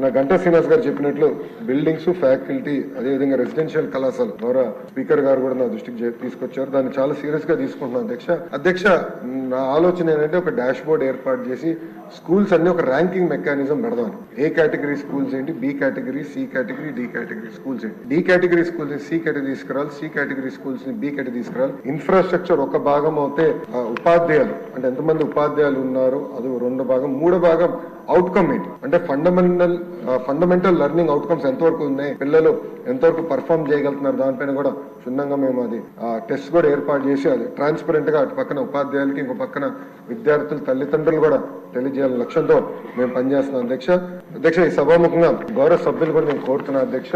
మన గంటా శ్రీనివాస్ గారు చెప్పినట్లు బిల్డింగ్స్ ఫ్యాకల్టీ అదేవిధంగా రెసిడెన్షియల్ కళాశాల ద్వారా స్పీకర్ గారు కూడా నా దృష్టికి తీసుకొచ్చారు. దాన్ని చాలా సీరియస్గా తీసుకుంటున్నాను అధ్యక్ష. అధ్యక్ష నా ఆలోచన ఏంటంటే ఒక డాష్ బోర్డ్ ఏర్పాటు చేసి స్కూల్స్ అన్ని ఒక ర్యాంకింగ్ మెకానిజం పెడదాం ఏ కేటగిరీ స్కూల్స్ ఏంటి? B category C category D category schools ఏంటి? డి కేటగిరీ స్కూల్స్ని సి కేటగిరీ తీసుకురావాలి సి కేటగిరీ స్కూల్స్ని బి కేటగిరీ తీసుకురావాలి. ఇన్ఫ్రాస్ట్రక్చర్ ఒక భాగం అయితే ఉపాధ్యాయులు అంటే ఎంతమంది ఉపాధ్యాయులు ఉన్నారు అది రెండు భాగం. మూడో భాగం అవుట్కమ్ ఏంటి? అంటే ఫండమెంటల్ ఫండమెంటల్ లెర్నింగ్ అవుట్కమ్స్ ఎంతవరకు ఉన్నాయి పిల్లలు ఎంతవరకు పర్ఫామ్ చేయగలుగుతున్నారు దానిపైన కూడా క్షుణ్ణంగా మేము అది టెస్ట్ కూడా ఏర్పాటు చేసి అది ట్రాన్స్పరెంట్గా అటు పక్కన ఉపాధ్యాయులకి ఇంకో పక్కన విద్యార్థులు తల్లిదండ్రులు కూడా తెలియజేయాలని లక్ష్యంతో మేము పనిచేస్తున్నాం అధ్యక్ష. అధ్యక్ష ఈ సభాముఖంగా గౌరవ సభ్యులు కూడా నేను కోరుతున్నాను అధ్యక్ష.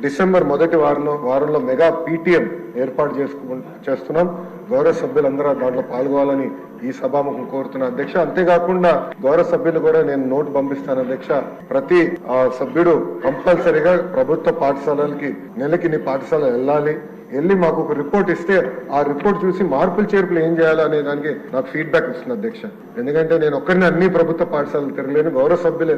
డిసెంబర్ మొదటి వారంలో వారంలో మెగా పీటీఎం ఏర్పాటు చేసుకు చేస్తున్నాం. గౌరవ సభ్యులందరూ దాంట్లో పాల్గొవాలని ఈ సభాముఖం కోరుతున్నా అధ్యక్ష. అంతేకాకుండా గౌరవ సభ్యులు కూడా నేను నోటు పంపిస్తాను అధ్యక్ష. ప్రతి ఆ, సభ్యుడు కంపల్సరీగా ప్రభుత్వ పాఠశాలలకి నెలకి నీ పాఠశాల వెళ్ళాలి. వెళ్ళి మాకు ఒక రిపోర్ట్ ఇస్తే ఆ రిపోర్ట్ చూసి మార్పులు చేర్పులు ఏం చేయాలో అనే దానికి నాకు ఫీడ్బ్యాక్ ఇస్తుంది అధ్యక్ష. ఎందుకంటే నేను ఒక్కరిని అన్ని ప్రభుత్వ పాఠశాలలు తిరగలేను గౌరవ సభ్యులు.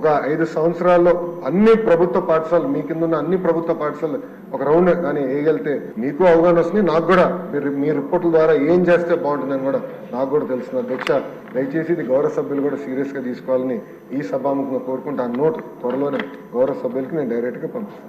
ఒక ఐదు సంవత్సరాల్లో అన్ని ప్రభుత్వ పాఠశాలలు మీ కింద ఉన్న అన్ని ప్రభుత్వ పాఠశాలలు ఒక రౌండ్ కానీ వేయగలితే మీకు అవగాహన వస్తుంది నాకు కూడా మీరు మీ రిపోర్టుల ద్వారా ఏం చేస్తే బాగుంటుందని కూడా నాకు కూడా తెలుస్తుంది అధ్యక్ష. దయచేసి ఇది గౌరవ సభ్యులు కూడా సీరియస్గా తీసుకోవాలని ఈ సభాముఖంగా కోరుకుంటా ఆ నోట్ త్వరలోనే గౌరవ సభ్యులకి నేను డైరెక్ట్గా పంపిస్తాను.